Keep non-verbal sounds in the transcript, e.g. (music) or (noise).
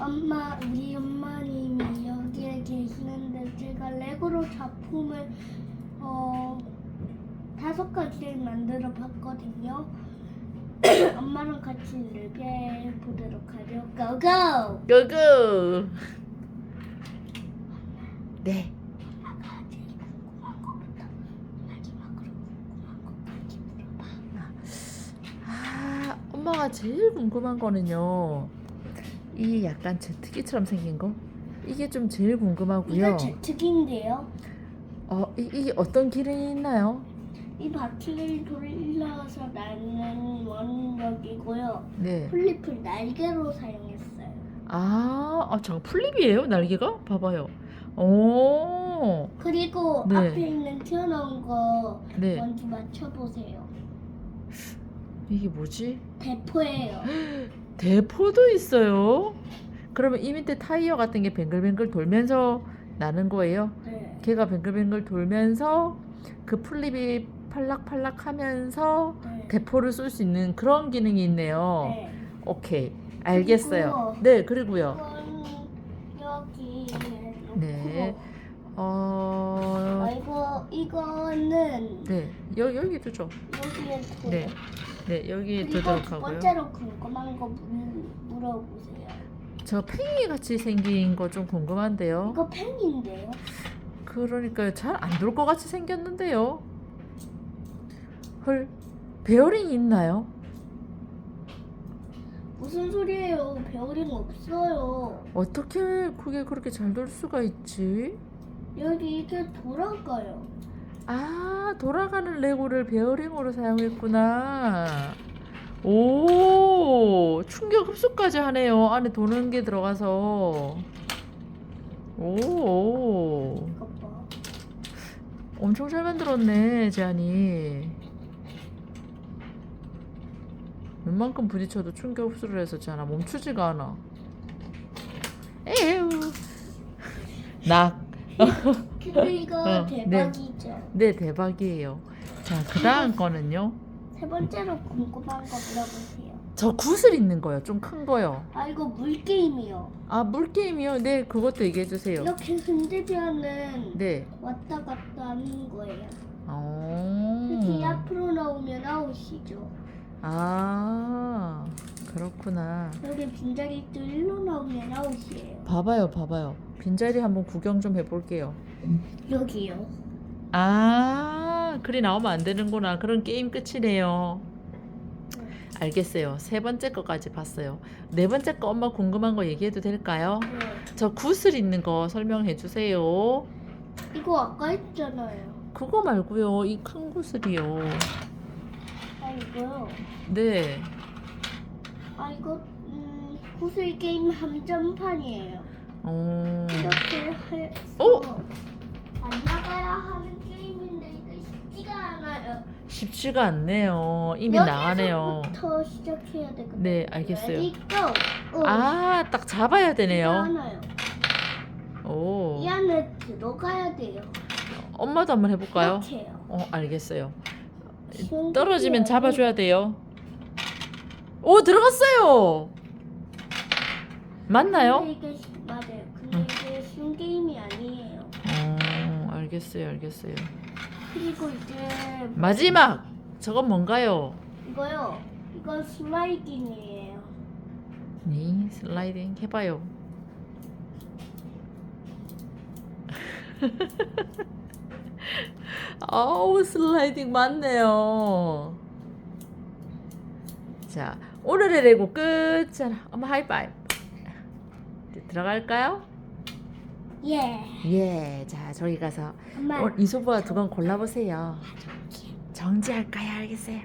엄마 우리 엄마님이 여기에 계시는데 제가 레고로 작품을 어 다섯 가지를 만들어 봤거든요. (coughs) 엄마랑 같이 리뷰해 보도록 하죠. 고고! 고고. 네. 엄마가 제일 궁금한 거부터 마지막으로 궁금한 것까지 물어봐. 아, 엄마가 제일 궁금한 거는요. 이 약간 제트기처럼 생긴 거. 이게 좀 제일 궁금하고요. 이거 제특인데요. 어, 이, 이게 어떤 기능이 있나요? 이 바퀴를 돌려서 나는 원력이고요. 네. 플립을 날개로 사용했어요. 아, 아, 잠깐 플립이에요? 날개가? 봐봐요. 오, 그리고 네. 앞에 있는 튀어나온 거 네. 먼저 맞춰보세요. 이게 뭐지? 대포예요. (laughs) 대포도 있어요. 그러면 이 밑에 타이어 같은 게 뱅글뱅글 돌면서 나는 거예요. 네. 걔가 뱅글뱅글 돌면서 그 플립이 팔락팔락 하면서 네. 대포를 쏠 수 있는 그런 기능이 있네요. 네. 오케이. 알겠어요. 그리고요. 네, 그리고요. 놓고 네. 어, 아 이거 이거는 네. 여, 여기 두죠. 여기에. 네. 네, 여기 그리고 두도록 두 하고요. 번째로 궁금한 거 물, 물어보세요. 저 팽이 같이 생긴 거 좀 궁금한데요. 이거 펜인데요. 그러니까요. 잘 안 돌 것 같이 생겼는데요. 헐. 베어링이 있나요? 무슨 소리예요? 베어링 없어요. 어떻게 그게 그렇게 잘 돌 수가 있지? 여기 이게 돌아가요. 아, 돌아가는 레고를 베어링으로 사용했구나. 오, 충격 흡수까지 하네요. 안에 도는 게 들어가서. 오. 엄청 잘 만들었네, 제안이. 웬만큼 부딪혀도 충격 흡수를 해서 제안아 멈추지가 않아. 에휴. (laughs) 낙. (laughs) 근데 이거 어, 네. 대박이죠. 네, 대박이에요. 자, 그 다음 거는요. 세 번째로 궁금한 거 물어보세요. 저 구슬 있는 거요. 좀 큰 거요. 아 이거 물 게임이요. 아, 물게임이요? 네, 그것도 얘기해 주세요. 이렇게 흔들면은 네. 왔다 갔다 하는 거예요. 어. 이렇게 앞으로 나오면 아웃이죠. 아, 그렇구나. 여기 빈자리 또 일로 나오면 아웃이에요. 봐봐요, 봐봐요. 빈자리 한번 구경 좀 해볼게요. 여기요. 아, 글이 나오면 안 되는구나. 그런 게임 끝이네요. 알겠어요. 세 번째 거까지 봤어요. 네 번째 거 엄마 궁금한 거 얘기해도 될까요? 네. 저 구슬 있는 거 설명해 주세요. 이거 아까 했잖아요. 그거 말고요. 이 큰 구슬이요. 아 이거요. 네. 아 이거 음, 구슬 게임 함정판이에요. 어. 이렇게 해서 오! 안 나가야 하는 게임인데 이게 쉽지가 않아요. 쉽지가 않네요. 이미 나가네요. 여기서부터 시작해야 되거든요. 네, 알겠어요. Ready, go. 어, 아, 딱 잡아야 되네요. 오. 이 안에 들어가야 돼요. 엄마도 한번 해볼까요? 이렇게요. 어, 알겠어요. 떨어지면. 잡아줘야 돼요. 오, 들어갔어요. 맞나요? 근데 이게 쉬- 맞아요. 근데 이게 쉬운 게임이 아니에요. 어, 알겠어요, 알겠어요. 그리고 이제 마지막! 저건 뭔가요? 이거요. 이건 슬라이딩이에요. 네, 슬라이딩 해봐요. (laughs) 어우, 슬라이딩 맞네요. 자, 오늘의 레고 끝. 자, 엄마 하이파이브. 들어갈까요? 예. 예, 자, 저기 가서 엄마. 오늘 이소부와 두건 골라보세요. 정지할까요? 알겠어요.